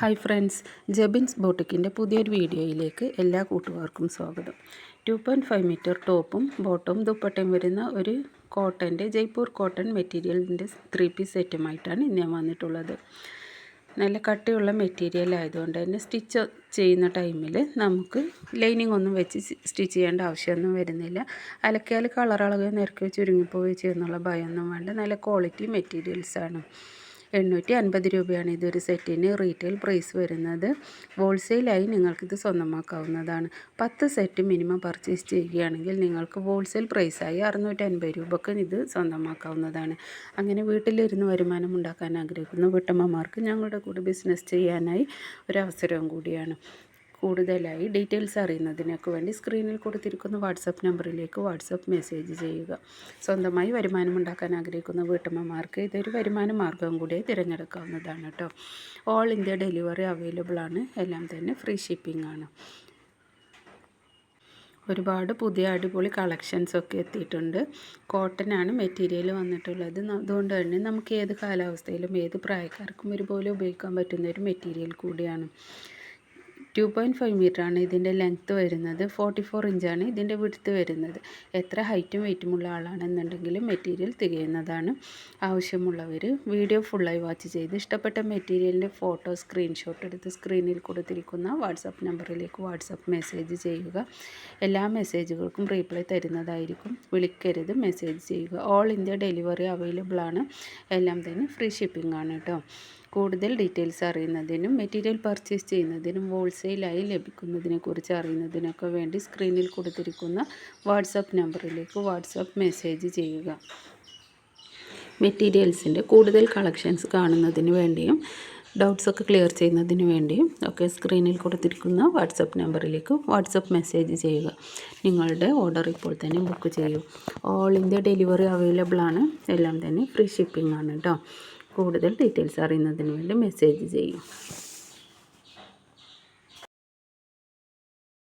Hi friends ജബിൻസ് ബോട്ടിക്കിന്റെ പുതിയൊരു വീഡിയോയിലേക്ക് എല്ലാ കൂട്ടുകാർക്കും സ്വാഗതം. ടു പോയിന്റ് ഫൈവ് മീറ്റർ ടോപ്പും ബോട്ടവും ദുപ്പട്ടയും വരുന്ന ഒരു കോട്ടന്റെ ജയ്പൂർ കോട്ടൺ മെറ്റീരിയലിന്റെ ത്രീ പീസ് സെറ്റുമായിട്ടാണ് ഇന്ന് ഞാൻ വന്നിട്ടുള്ളത്. നല്ല കട്ടിയുള്ള മെറ്റീരിയൽ ആയതുകൊണ്ട് തന്നെ സ്റ്റിച്ച് ചെയ്യുന്ന ടൈമിൽ നമുക്ക് ലൈനിങ് ഒന്നും വെച്ച് സ്റ്റിച്ച് ചെയ്യേണ്ട ആവശ്യമൊന്നും വരുന്നില്ല. അലക്കിയാൽ കളർ അളവ് നിരക്കി ചുരുങ്ങിപ്പോയി ചെയ്യുന്നുള്ള ഭയമൊന്നും വേണ്ട. നല്ല ക്വാളിറ്റി മെറ്റീരിയൽസാണ് എണ്ണൂറ്റി അൻപത് രൂപയാണ് ഇതൊരു സെറ്റിന് റീറ്റെയിൽ പ്രൈസ് വരുന്നത്. ഹോൾസെയിലായി നിങ്ങൾക്കിത് സ്വന്തമാക്കാവുന്നതാണ്. പത്ത് സെറ്റ് മിനിമം പർച്ചേസ് ചെയ്യുകയാണെങ്കിൽ നിങ്ങൾക്ക് ഹോൾസെയിൽ പ്രൈസായി അറുന്നൂറ്റി അൻപത് രൂപക്ക് ഇത് സ്വന്തമാക്കാവുന്നതാണ്. അങ്ങനെ വീട്ടിലിരുന്ന് വരുമാനം ഉണ്ടാക്കാൻ ആഗ്രഹിക്കുന്ന വീട്ടമ്മമാർക്ക് ഞങ്ങളുടെ കൂടെ ബിസിനസ് ചെയ്യാനായി ഒരവസരവും കൂടിയാണ്. കൂടുതലായി ഡീറ്റെയിൽസ് അറിയുന്നതിനൊക്കെ വേണ്ടി സ്ക്രീനിൽ കൊടുത്തിരിക്കുന്ന വാട്സപ്പ് നമ്പറിലേക്ക് വാട്സപ്പ് മെസ്സേജ് ചെയ്യുക. സ്വന്തമായി വരുമാനം ഉണ്ടാക്കാൻ ആഗ്രഹിക്കുന്ന വീട്ടമ്മമാർക്ക് ഇതൊരു വരുമാന മാർഗം കൂടി തിരഞ്ഞെടുക്കാവുന്നതാണ് കേട്ടോ. ഓൾ ഇന്ത്യ ഡെലിവറി അവൈലബിൾ ആണ്. എല്ലാം തന്നെ ഫ്രീ ഷിപ്പിംഗ് ആണ്. ഒരുപാട് പുതിയ അടിപൊളി കളക്ഷൻസ് ഒക്കെ എത്തിയിട്ടുണ്ട്. ആണ് മെറ്റീരിയൽ വന്നിട്ടുള്ളത്. അതുകൊണ്ട് തന്നെ നമുക്ക് ഏത് കാലാവസ്ഥയിലും ഏത് പ്രായക്കാർക്കും ഒരുപോലെ ഉപയോഗിക്കാൻ പറ്റുന്ന ഒരു മെറ്റീരിയൽ കൂടിയാണ്. ടു പോയിന്റ് ഫൈവ് മീറ്ററാണ് ഇതിന്റെ ലെങ്ത്ത് വരുന്നത്. ഫോർട്ടി ഫോർ ഇഞ്ചാണ് ഇതിന്റെ വിടുത്ത് വരുന്നത്. എത്ര ഹൈറ്റും വെയിറ്റുമുള്ള ആളാണെന്നുണ്ടെങ്കിലും മെറ്റീരിയൽ തികയുന്നതാണ് ആവശ്യമുള്ളവർ വീഡിയോ ഫുള്ളായി വാച്ച് ചെയ്ത് ഇഷ്ടപ്പെട്ട മെറ്റീരിയലിന്റെ ഫോട്ടോ സ്ക്രീൻഷോട്ട് എടുത്ത് സ്ക്രീനിൽ കൊടുത്തിരിക്കുന്ന വാട്സപ്പ് നമ്പറിലേക്ക് വാട്സപ്പ് മെസ്സേജ് ചെയ്യുക. എല്ലാ മെസ്സേജുകൾക്കും റീപ്ലൈ തരുന്നതായിരിക്കും. വിളിക്കരുത്. മെസ്സേജ് ചെയ്യുക. ഓൾ ഇന്ത്യ ഡെലിവറി അവൈലബിൾ ആണ്. എല്ലാം തന്നെ ഫ്രീ ഷിപ്പിംഗ് ആണ് കേട്ടോ കൂടുതൽ ഡീറ്റെയിൽസ് അറിയുന്നതിനും മെറ്റീരിയൽ പർച്ചേസ് ചെയ്യുന്നതിനും ഹോൾസെയിലായി ലഭിക്കുന്നതിനെക്കുറിച്ച് അറിയുന്നതിനൊക്കെ വേണ്ടി സ്ക്രീനിൽ കൊടുത്തിരിക്കുന്ന വാട്സപ്പ് നമ്പറിലേക്ക് വാട്സപ്പ് മെസ്സേജ് ചെയ്യുക. മെറ്റീരിയൽസിന്റെ കൂടുതൽ കളക്ഷൻസ് കാണുന്നതിന് വേണ്ടിയും ഡൗട്ട്സൊക്കെ ക്ലിയർ ചെയ്യുന്നതിന് വേണ്ടിയും ഒക്കെ സ്ക്രീനിൽ കൊടുത്തിരിക്കുന്ന വാട്സപ്പ് നമ്പറിലേക്ക് വാട്സപ്പ് മെസ്സേജ് ചെയ്യുക. നിങ്ങളുടെ ഓർഡർ ഇപ്പോൾ തന്നെ ബുക്ക് ചെയ്യൂ. ഓൾ ഇന്ത്യ ഡെലിവറി അവൈലബിൾ ആണ്. എല്ലാം തന്നെ ഫ്രീ ഷിപ്പിംഗ് ആണ് കേട്ടോ. കൂടുതൽ ഡീറ്റെയിൽസ് അറിയുന്നതിന് വേണ്ടി മെസ്സേജ് ചെയ്യും